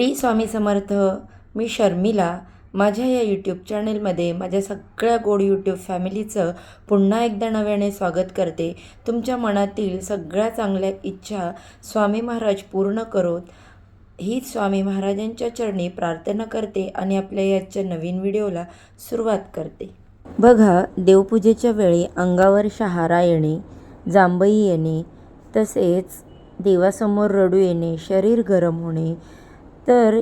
T Swami Samarth मी शर्मिला. माझ्या या YouTube चॅनेलमध्ये माझ्या सगळ्या गोड यूट्यूब फॅमिलीचं पुन्हा एकदा नव्याने स्वागत करते. तुमच्या मनातील सगळ्या चांगल्या इच्छा स्वामी महाराज पूर्ण करोत. हीच स्वामी महाराजांच्या चरणी प्रार्थना करते आणि आपल्या याच्या नवीन व्हिडिओला सुरुवात करते. बघा देवपूजेच्या वेळी अंगावर शहारा येणे जांभई येणे तसेच देवासमोर रडू येणे शरीर गरम होणे तर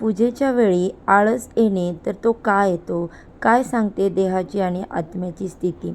पूजेच्या वेळी आळस येणे तर तो का येतो? काय सांगते देहाची आणि आत्म्याची स्थिती?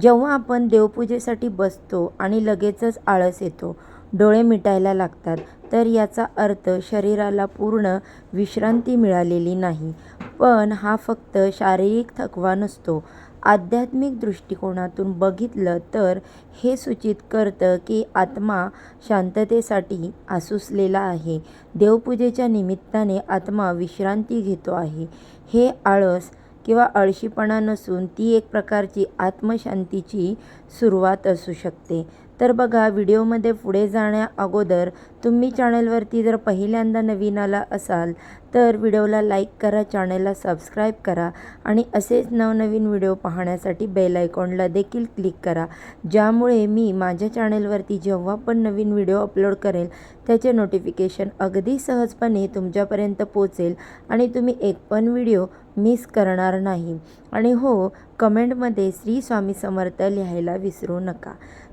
जेव्हा आपण देवपूजेसाठी बसतो आणि लगेचच आळस येतो डोळे मिटायला लागतात तर याचा अर्थ शरीराला पूर्ण विश्रांती मिळालेली नाही. पण हा फक्त शारीरिक थकवा नसतो. आध्यात्मिक दृष्टिकोनातून बघितलं तर हे सूचित करतं की आत्मा शांततेसाठी आसुसलेला आहे. देवपूजेच्या निमित्ताने आत्मा विश्रांती घेतो आहे. हे आळस किंवा आळशीपणा नसून ती एक प्रकारची आत्मशांतीची सुरुवात असू शकते. तर बघा व्हिडिओमध्ये पुढे जाण्या अगोदर तुम्ही चॅनलवरती जर पहिल्यांदा नवीन आला असाल तर व्हिडिओला लाईक करा चॅनलला सबस्क्राईब करा आणि असेच नवनवीन व्हिडिओ पाहण्यासाठी बेल आयकॉनला देखील क्लिक करा. ज्यामुळे मी माझ्या चॅनलवरती जेव्हा पण नवीन व्हिडिओ अपलोड करेल त्याचे नोटिफिकेशन अगदी सहजपणे तुमच्यापर्यंत पोचेल आणि तुम्ही एक पण व्हिडिओ मिस करणार नाही. आणि हो कमेंटमध्ये श्री स्वामी समर्थ लिहायला विसरू नका.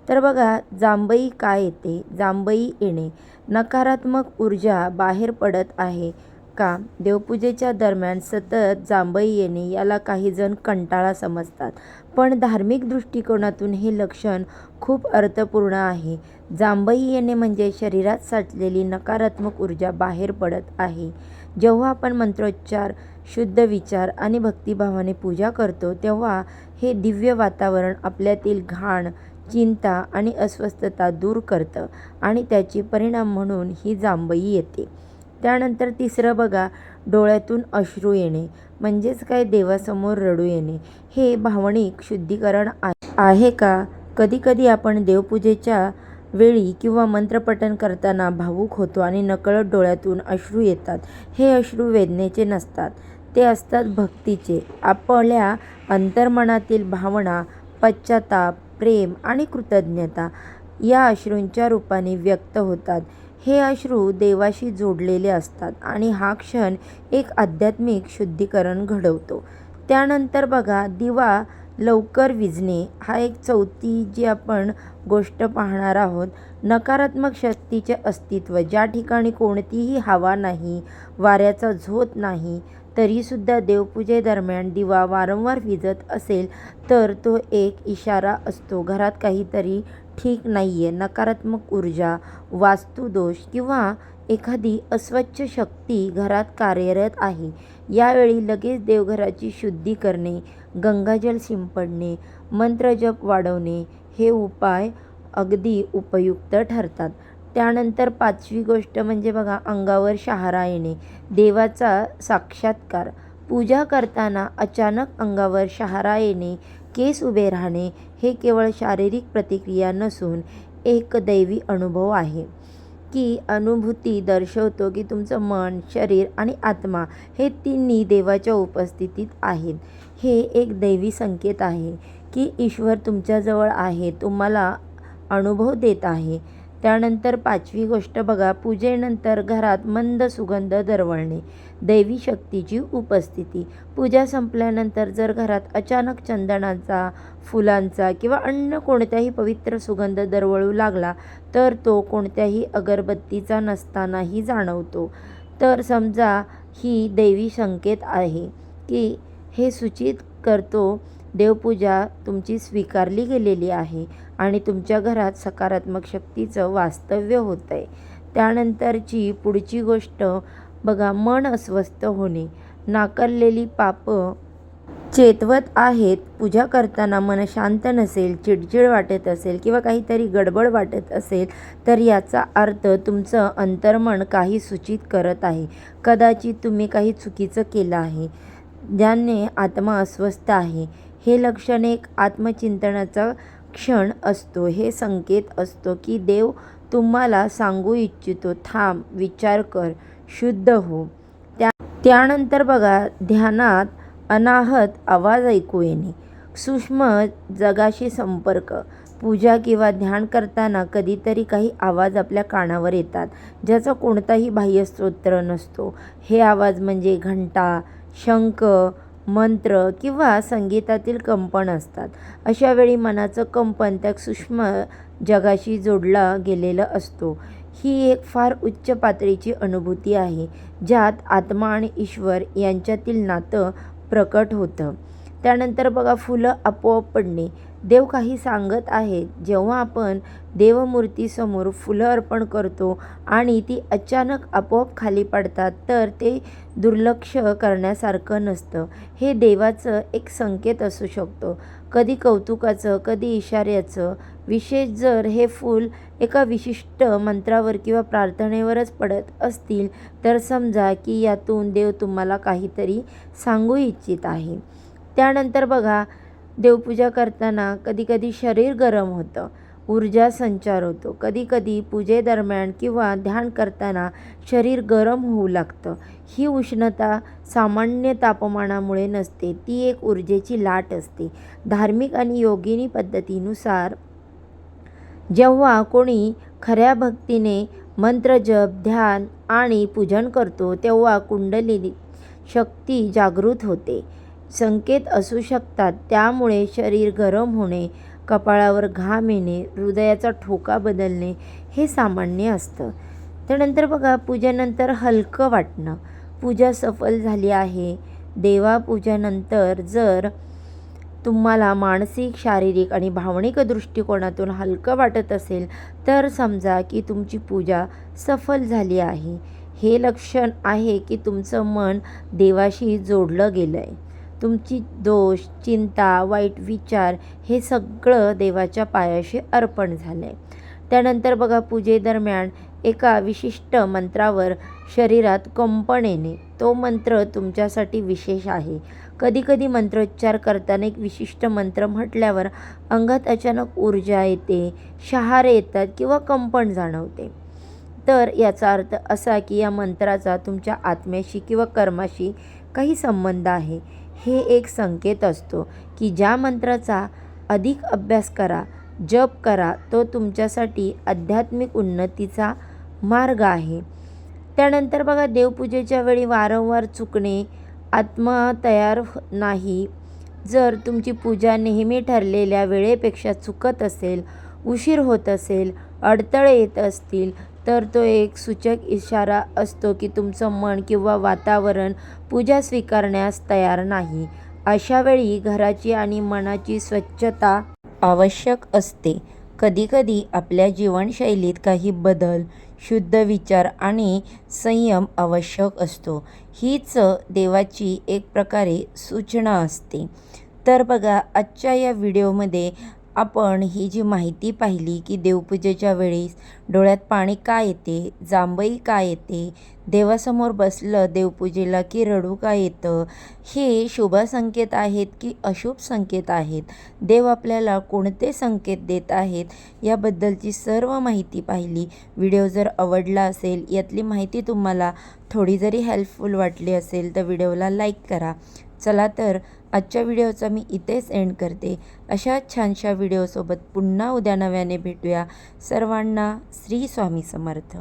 तर बघा जांभई काय येते? जांभई येणे. नकारात्मक ऊर्जा बाहेर पडत आहे का? देवपूजेच्या दरम्यान सतत जांभई येणे याला काही जण कंटाळा समजतात. पण धार्मिक दृष्टिकोनातून हे लक्षण खूप अर्थपूर्ण आहे. जांभई येणे म्हणजे शरीरात साठलेली नकारात्मक ऊर्जा बाहेर पडत आहे. जेव्हा आपण मंत्रोच्चार शुद्ध विचार आणि भक्तिभावाने पूजा करतो तेव्हा हे दिव्य वातावरण आपल्यातील घाण चिंता आणि अस्वस्थता दूर करतं आणि त्याचे परिणाम म्हणून ही जांभई येते. त्यानंतर तिसरं बघा डोळ्यातून अश्रू येणे म्हणजेच काय देवासमोर रडू येणे हे भावनिक शुद्धीकरण आहे. आहे का? कधीकधी आपण देवपूजेच्या वेळी किंवा मंत्रपठण करताना भावूक होतो आणि नकळत डोळ्यातून अश्रू येतात. हे अश्रू वेदनेचे नसतात. ते असतात भक्तीचे. आपल्या अंतर्मनातील भावना पश्चाताप प्रेम आणि कृतज्ञता या अश्रूंच्या रूपाने व्यक्त होतात. हे अश्रू देवाशी जोडलेले असतात आणि हा क्षण एक आध्यात्मिक शुद्धीकरण घडवतो. त्यानंतर बघा दिवा लवकर विझणे हा एक चौथी जी आपण गोष्ट पाहणार आहोत. नकारात्मक शक्तीचे अस्तित्व ज्या ठिकाणी कोणतीही हवा नाही वाऱ्याचा झोत नाही तरीसुद्धा देवपूजेदरम्यान दिवा वारंवार विजत असेल तर तो एक इशारा असतो. घरात काहीतरी ठीक नाही आहे नकारात्मक ऊर्जा वास्तुदोष किंवा एखादी अस्वच्छ शक्ती घरात कार्यरत आहे. यावेळी लगेच देवघराची शुद्धी करणे गंगाजल शिंपडणे मंत्रजप वाढवणे हे उपाय अगदी उपयुक्त ठरतात. त्यानंतर पाचवी गोष्ट म्हणजे बघा अंगावर शहारा येणे देवाचा साक्षात्कार. पूजा करताना अचानक अंगावर शहारा येणे केस उभे राहणे हे केवळ शारीरिक प्रतिक्रिया नसून एक दैवी अनुभव आहे. की अनुभूती दर्शवतो की तुमचं मन शरीर आणि आत्मा हे तिन्ही देवाच्या उपस्थितीत आहेत. हे एक दैवी संकेत आहे की ईश्वर तुमच्याजवळ आहे तुम्हाला अनुभव देत आहे. त्यानंतर पाचवी गोष्ट बघा. पूजेनंतर घरात मंद सुगंध दरवळणे. दैवी शक्तीची उपस्थिती. पूजा संपल्यानंतर जर घरात अचानक चंदनाचा फुलांचा किंवा अन्य कोणत्याही पवित्र सुगंध दरवळू लागला तर तो कोणत्याही अगरबत्तीचा नसतानाही जाणवतो. तर समजा ही दैवी संकेत आहे की हे सूचित करतो देवपूजा तुमची स्वीकारली गेलेली आहे आणि तुमच्या घरात सकारात्मक शक्तीचं वास्तव्य होतं आहे त्यानंतरची पुढची गोष्ट बघा मन अस्वस्थ होणे. नाकारलेली पापं चेतवत आहेत पूजा करताना मन शांत नसेल चिडचिड वाटत असेल किंवा काहीतरी गडबड वाटत असेल तर याचा अर्थ तुमचं अंतर्मन काही सूचित करत आहे. कदाचित तुम्ही काही चुकीचं केलं आहे ज्याने आत्मा अस्वस्थ आहे. हे लक्षण एक आत्मचिंतनाचा क्षण असतो. हे संकेत असतो की देव तुम्हाला सांगू इच्छितो. थांब विचार कर शुद्ध हो. त्या त्यानंतर बघा ध्यानात अनाहत आवाज ऐकू येणे. सूक्ष्म जगाशी संपर्क. पूजा किंवा ध्यान करताना कधीतरी काही आवाज आपल्या कानावर येतात ज्याचा कोणताही बाह्य स्तोत्र नसतो. हे आवाज म्हणजे घंटा शंख मंत्र किंवा संगीतातील कंपन असतात. अशा वेळी मनाचं कंपन त्या सूक्ष्म जगाशी जोडला गेलेला असतो. ही एक फार उच्च पातळीची अनुभूती आहे ज्यात आत्मा आणि ईश्वर यांच्यातील नातं प्रकट होतं. त्यानंतर बघा फुलं आपोआप पडणे. देव काही सांगत आहे जेव्हा आपण देवमूर्तीसमोर फुलं अर्पण करतो आणि ती अचानक आपोआप खाली पडतात तर ते दुर्लक्ष करण्यासारखं नसतं. हे देवाचं एक संकेत असू शकतो. कधी कौतुकाचं कधी इशाऱ्याचं. विशेष जर हे फूल एका विशिष्ट मंत्रावर किंवा प्रार्थनेवरच पडत असतील तर समजा की यातून देव तुम्हाला काहीतरी सांगू इच्छित आहे. त्यानंतर बघा देवपूजा करताना कधीकधी शरीर गरम होतं ऊर्जा संचार होतो. कधीकधी पूजेदरम्यान किंवा ध्यान करताना शरीर गरम होऊ लागतं. ही उष्णता सामान्य तापमानामुळे नसते ती एक ऊर्जेची लाट असते. धार्मिक आणि योगिनी पद्धतीनुसार जेव्हा कोणी खऱ्या भक्तीने मंत्रजप ध्यान आणि पूजन करतो तेव्हा कुंडली शक्ती जागृत होते. संकेत असू शकतात. त्यामुळे शरीर गरम होणे कपाळावर घाम येणे हृदयाचा ठोका बदलणे हे सामान्य असतं. त्यानंतर बघा पूजेनंतर हलकं वाटणं. पूजा सफल झाली आहे. देवापूजेनंतर जर तुम्हाला मानसिक शारीरिक आणि भावनिक दृष्टिकोनातून हलकं वाटत असेल तर समजा की तुमची पूजा सफल झाली आहे. हे लक्षण आहे की तुमचं मन देवाशी जोडलं गेलं आहे तुमची दोष चिंता वाईट विचार हे सगळं देवाच्या पायाशी अर्पण झालं आहे त्यानंतर बघा पूजेदरम्यान एका विशिष्ट मंत्रावर शरीरात कंपन येणे. तो मंत्र तुमच्यासाठी विशेष आहे. कधीकधी मंत्रोच्चार करताना एक विशिष्ट मंत्र म्हटल्यावर अंगात अचानक ऊर्जा येते शहारे येतात किंवा कंपन जाणवते. तर याचा अर्थ असा की या मंत्राचा तुमच्या आत्म्याशी किंवा कर्माशी काही संबंध आहे. हे एक संकेत असतो की ज्या मंत्राचा अधिक अभ्यास करा जप करा तो तुमच्यासाठी आध्यात्मिक उन्नतीचा मार्ग आहे. त्यानंतर बघा देवपूजेच्या वेळी वारंवार चुकणे आत्मा तयार नाही. जर तुमची पूजा नेहमी ठरलेल्या वेळेपेक्षा चुकत असेल उशीर होत असेल अडथळे येत असतील तर तो एक सूचक इशारा असतो की तुमचं मन किंवा वातावरण पूजा स्वीकारण्यास तयार नाही. अशा वेळी घराची आणि मनाची स्वच्छता आवश्यक असते. कधीकधी आपल्या जीवनशैलीत काही बदल शुद्ध विचार आणि संयम आवश्यक असतो. हीच देवाची एक प्रकारे सूचना असते. तर बघा आजच्या या व्हिडिओमध्ये आपण ही जी माहिती पाहिली की देवपूजेच्या वेळेस डोळ्यात पाणी का येते जांभई का येते देवासमोर बसलं देवपूजेला की रडू का येतं हे शुभ संकेत आहेत की अशुभ संकेत आहेत? देव आपल्याला कोणते संकेत देत आहेत? याबद्दलची सर्व माहिती पाहिली. व्हिडिओ जर आवडला असेल यातली माहिती तुम्हाला थोडी जरी हेल्पफुल वाटली असेल तर व्हिडिओला लाईक करा. चला तर आजच्या व्हिडिओचा मी इथेच एंड करते. अशा छानशा व्हिडिओसोबत पुन्हा उद्या नव्याने भेटूया. सर्वांना श्री स्वामी समर्थ.